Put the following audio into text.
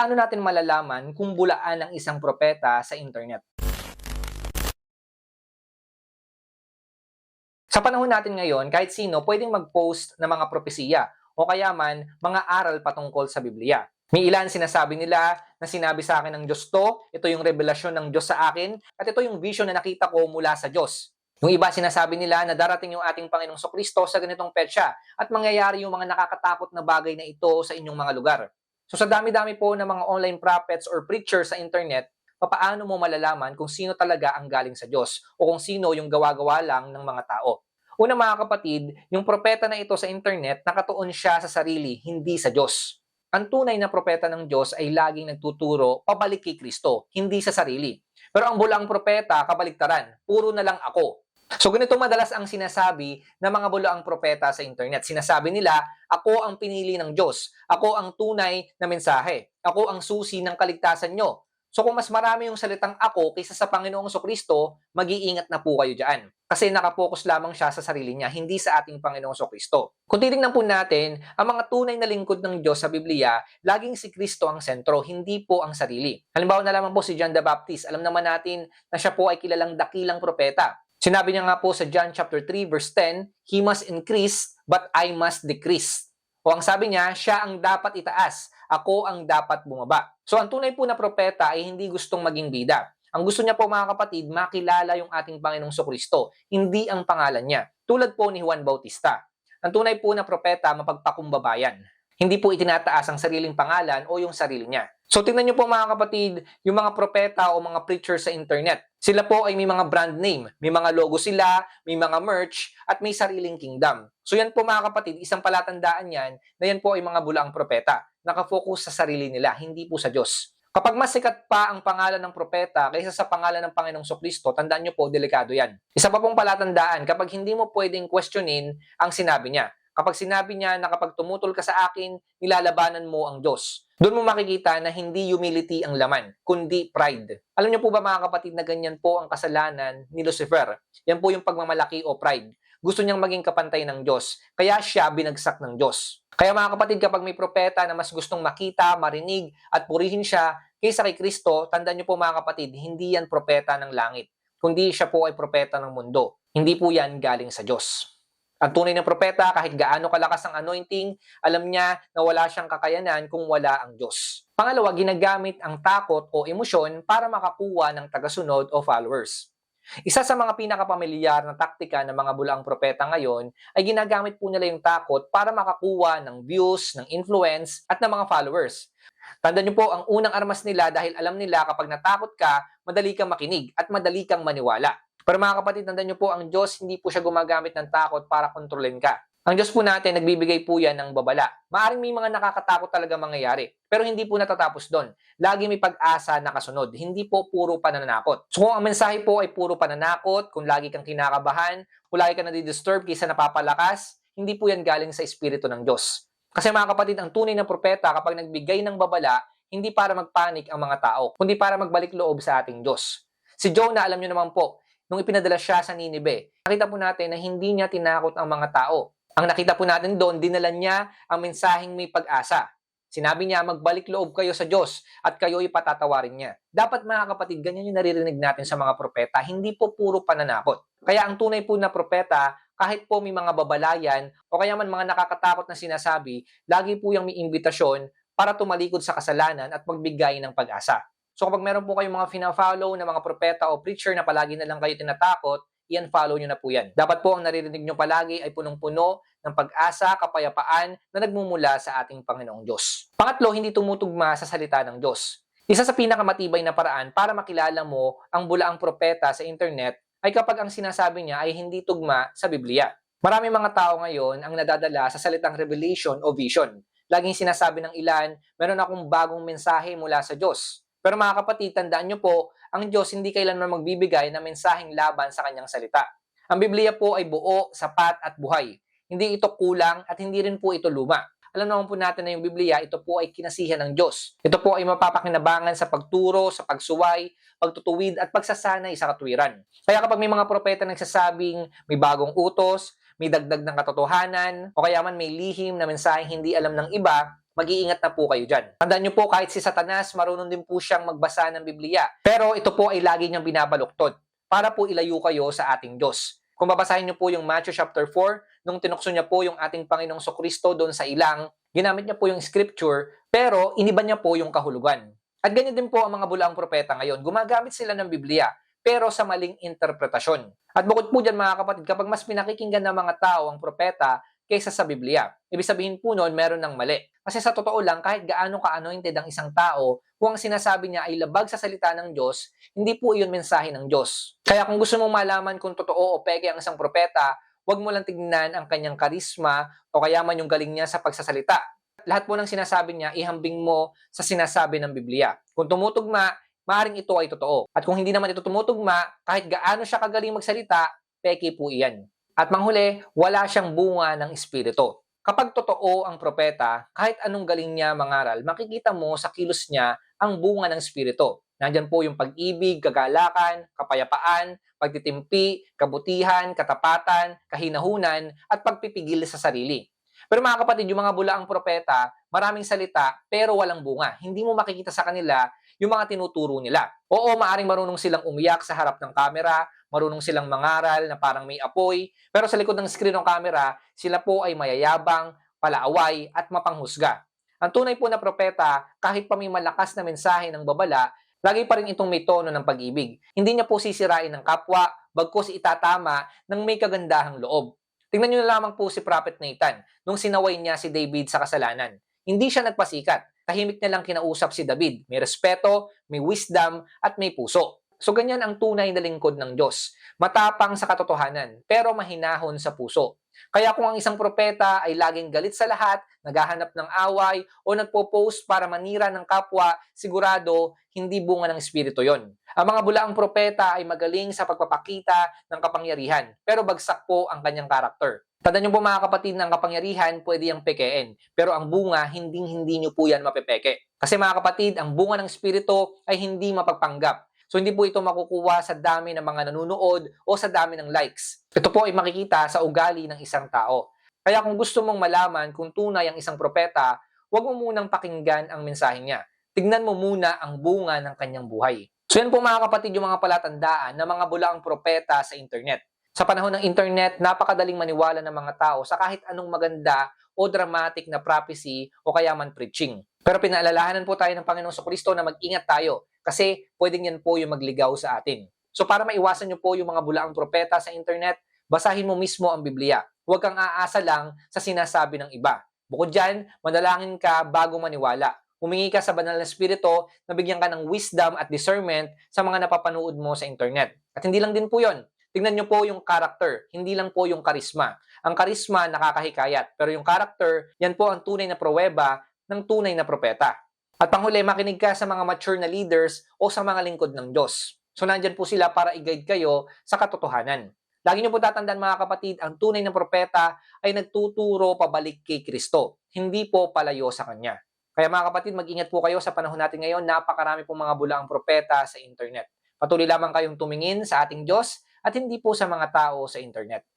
Paano natin malalaman kung bulaan ang isang propeta sa internet? Sa panahon natin ngayon, kahit sino pwedeng mag-post ng mga propesiya o kaya man mga aral patungkol sa Biblia. May ilan sinasabi nila na sinabi sa akin ng Diyos to, ito yung revelasyon ng Diyos sa akin, at ito yung vision na nakita ko mula sa Diyos. Yung iba sinasabi nila na darating yung ating Panginoong Sokristo sa ganitong petsa at mangyayari yung mga nakakatakot na bagay na ito sa inyong mga lugar. So sa dami-dami po ng mga online prophets or preachers sa internet, papaano mo malalaman kung sino talaga ang galing sa Diyos o kung sino yung gawa-gawa lang ng mga tao? Una mga kapatid, yung propeta na ito sa internet, nakatuon siya sa sarili, hindi sa Diyos. Ang tunay na propeta ng Diyos ay laging nagtuturo pabalik kay Kristo, hindi sa sarili. Pero ang bulang propeta, kabaliktaran, puro na lang ako. So ganito madalas ang sinasabi ng mga bulaang propeta sa internet. Sinasabi nila, ako ang pinili ng Diyos. Ako ang tunay na mensahe. Ako ang susi ng kaligtasan nyo. So kung mas marami yung salitang ako kaysa sa Panginoong Kristo, mag-iingat na po kayo dyan. Kasi nakapokus lamang siya sa sarili niya, hindi sa ating Panginoong Kristo. Kung titingnan po natin, ang mga tunay na lingkod ng Diyos sa Biblia, laging si Kristo ang sentro, hindi po ang sarili. Halimbawa na lamang po si John the Baptist, alam naman natin na siya po ay kilalang dakilang propeta. Sinabi niya nga po sa John chapter 3 verse 10, He must increase, but I must decrease. O ang sabi niya, siya ang dapat itaas, ako ang dapat bumaba. So ang tunay po na propeta ay hindi gustong maging bida. Ang gusto niya po mga kapatid, makilala yung ating Panginoong Kristo, hindi ang pangalan niya. Tulad po ni Juan Bautista. Ang tunay po na propeta, mapagpakumbabayan. Hindi po itinataas ang sariling pangalan o yung sarili niya. So tingnan niyo po mga kapatid, yung mga propeta o mga preacher sa internet. Sila po ay may mga brand name, may mga logo sila, may mga merch, at may sariling kingdom. So yan po mga kapatid, isang palatandaan yan na yan po ay mga bulaang propeta. Nakafocus sa sarili nila, hindi po sa Diyos. Kapag mas sikat pa ang pangalan ng propeta kaysa sa pangalan ng Panginoong Sokristo, tandaan nyo po, delikado yan. Isa pa pong palatandaan, kapag hindi mo pwedeng questionin ang sinabi niya. Kapag sinabi niya na kapag tumutol ka sa akin, nilalabanan mo ang Diyos. Doon mo makikita na hindi humility ang laman, kundi pride. Alam niyo po ba mga kapatid na ganyan po ang kasalanan ni Lucifer? Yan po yung pagmamalaki o pride. Gusto niyang maging kapantay ng Diyos, kaya siya binagsak ng Diyos. Kaya mga kapatid, kapag may propeta na mas gustong makita, marinig, at purihin siya kaysa kay Kristo, tandaan niyo po mga kapatid, hindi yan propeta ng langit, kundi siya po ay propeta ng mundo. Hindi po yan galing sa Diyos. Ang tunay ng propeta, kahit gaano kalakas ang anointing, alam niya na wala siyang kakayanan kung wala ang Diyos. Pangalawa, ginagamit ang takot o emosyon para makakuha ng tagasunod o followers. Isa sa mga pinakapamilyar na taktika ng mga bulaang propeta ngayon ay ginagamit po nila yung takot para makakuha ng views, ng influence, at ng mga followers. Tandaan niyo po, ang unang armas nila dahil alam nila kapag natakot ka, madali kang makinig at madali kang maniwala. Pero mga kapatid, tandaan niyo po, ang Diyos hindi po siya gumagamit ng takot para kontrolin ka. Ang Diyos po natin, nagbibigay po yan ng babala. Maaring may mga nakakatakot talaga mangyayari. Pero hindi po natatapos doon. Lagi may pag-asa na kasunod. Hindi po puro pananakot. So kung ang mensahe po ay puro pananakot, kung lagi kang kinakabahan, kung lagi ka nadidisturb kaysa napapalakas, hindi po yan galing sa Espiritu ng Diyos. Kasi mga kapatid, ang tunay na propeta kapag nagbigay ng babala, hindi para magpanik ang mga tao, kundi para magbalik loob sa ating Diyos. Si Jonah, alam niyo naman po, nung ipinadala siya sa Ninibe, nakita po natin na hindi niya tinakot ang mga tao. Ang nakita po natin doon, dinala niya ang mensaheng may pag-asa. Sinabi niya, magbalik loob kayo sa Diyos at kayo ipatatawarin niya. Dapat mga kapatid, ganyan yung naririnig natin sa mga propeta, hindi po puro pananakot. Kaya ang tunay po na propeta, kahit po may mga babalayan o kaya man mga nakakatakot na sinasabi, lagi po yung may imbitasyon para tumalikod sa kasalanan at magbigay ng pag-asa. So kapag meron po kayong mga fina-follow na mga propeta o preacher na palagi na lang kayo tinatakot, iyan follow nyo na po yan. Dapat po ang naririnig nyo palagi ay punong-puno ng pag-asa, kapayapaan na nagmumula sa ating Panginoong Diyos. Pangatlo, hindi tumutugma sa salita ng Diyos. Isa sa pinakamatibay na paraan para makilala mo ang bulaang propeta sa internet ay kapag ang sinasabi niya ay hindi tugma sa Biblia. Marami mga tao ngayon ang nadadala sa salitang revelation o vision. Laging sinasabi ng ilan, meron akong bagong mensahe mula sa Diyos. Pero mga kapatid, tandaan nyo po, ang Diyos hindi kailanman magbibigay ng mensaheng laban sa kanyang salita. Ang Biblia po ay buo, sapat at buhay. Hindi ito kulang at hindi rin po ito luma. Alam naman po natin na yung Biblia, ito po ay kinasihan ng Diyos. Ito po ay mapapakinabangan sa pagturo, sa pagsuway, pagtutuwid at pagsasanay sa katwiran. Kaya kapag may mga propeta nagsasabing may bagong utos, may dagdag ng katotohanan, o kaya man may lihim na mensaheng hindi alam ng iba, mag-iingat na po kayo dyan. Tandaan nyo po, kahit si Satanas, marunong din po siyang magbasa ng Biblia. Pero ito po ay lagi niyang binabaluktot para po ilayo kayo sa ating Diyos. Kung babasahin niyo po yung Matthew chapter 4, nung tinukso niya po yung ating Panginoong Sokristo doon sa ilang, ginamit niya po yung scripture, pero iniba niya po yung kahulugan. At ganyan din po ang mga bulaang propeta ngayon. Gumagamit sila ng Biblia, pero sa maling interpretasyon. At bukod po dyan mga kapatid, kapag mas pinakikinggan ng mga tao ang propeta kaysa sa Biblia, ibig sabihin po noon meron ng mali. Kasi sa totoo lang, kahit gaano ka-anointed ang isang tao, kung ang sinasabi niya ay labag sa salita ng Diyos, hindi po iyon mensahe ng Diyos. Kaya kung gusto mong malaman kung totoo o peke ang isang propeta, huwag mo lang tignan ang kanyang karisma o kaya man yung galing niya sa pagsasalita. Lahat po ng sinasabi niya, ihambing mo sa sinasabi ng Biblia. Kung tumutugma, maaaring ito ay totoo. At kung hindi naman ito tumutugma, kahit gaano siya kagaling magsalita, peke po iyan. At manghuli, wala siyang bunga ng espiritu. Kapag totoo ang propeta, kahit anong galing niya mangaral, makikita mo sa kilos niya ang bunga ng espiritu. Nandyan po yung pag-ibig, kagalakan, kapayapaan, pagtitimpi, kabutihan, katapatan, kahinahunan, at pagpipigil sa sarili. Pero mga kapatid, yung mga bulaang propeta, maraming salita pero walang bunga. Hindi mo makikita sa kanila yung mga tinuturo nila. Oo, maaring marunong silang umiyak sa harap ng kamera, marunong silang mangaral na parang may apoy, pero sa likod ng screen ng camera, sila po ay mayayabang, palaaway, at mapanghusga. Ang tunay po na propeta, kahit pa may malakas na mensahe ng babala, lagi pa rin itong may tono ng pag-ibig. Hindi niya po sisirain ng kapwa, bagkos itatama ng may kagandahang loob. Tingnan niyo na lamang po si Prophet Nathan nung sinaway niya si David sa kasalanan. Hindi siya nagpasikat. Tahimik niya lang kinausap si David. May respeto, may wisdom, at may puso. So ganyan ang tunay na lingkod ng Diyos. Matapang sa katotohanan, pero mahinahon sa puso. Kaya kung ang isang propeta ay laging galit sa lahat, naghahanap ng away, o nagpo-post para manira ng kapwa, sigurado hindi bunga ng espiritu yon. Ang mga bulaang propeta ay magaling sa pagpapakita ng kapangyarihan, pero bagsak po ang kanyang karakter. Tandaan niyo po mga kapatid ang kapangyarihan pwede yung pekein, pero ang bunga hindi hindi niyo po yan mapepeke. Kasi mga kapatid, ang bunga ng espiritu ay hindi mapagpanggap. So hindi po ito makukuha sa dami ng mga nanonood o sa dami ng likes. Ito po ay makikita sa ugali ng isang tao. Kaya kung gusto mong malaman kung tunay ang isang propeta, huwag mo munang pakinggan ang mensahe niya. Tignan mo muna ang bunga ng kanyang buhay. So yan po mga kapatid yung mga palatandaan ng mga bulaang propeta sa internet. Sa panahon ng internet, napakadaling maniwala ng mga tao sa kahit anong maganda o dramatic na prophecy o kaya man preaching. Pero pinaalalahanan po tayo ng Panginoong Kristo na mag-ingat tayo kasi pwedeng yan po yung magligaw sa atin. So para maiwasan nyo po yung mga bulaang propeta sa internet, basahin mo mismo ang Biblia. Huwag kang aasa lang sa sinasabi ng iba. Bukod dyan, manalangin ka bago maniwala. Humingi ka sa banal na spirito na bigyan ka ng wisdom at discernment sa mga napapanood mo sa internet. At hindi lang din po yon. Tingnan nyo po yung character, hindi lang po yung karisma. Ang karisma nakakahikayat, pero yung character, yan po ang tunay na pruweba ng tunay na propeta. At panghuli, makinig ka sa mga mature na leaders o sa mga lingkod ng Diyos. So nandyan po sila para i-guide kayo sa katotohanan. Lagi niyo po tatandaan mga kapatid, ang tunay na propeta ay nagtuturo pabalik kay Kristo, hindi po palayo sa Kanya. Kaya mga kapatid, mag-ingat po kayo sa panahon natin ngayon, napakarami pong mga bulaang propeta sa internet. Patuloy lamang kayong tumingin sa ating Diyos at hindi po sa mga tao sa internet.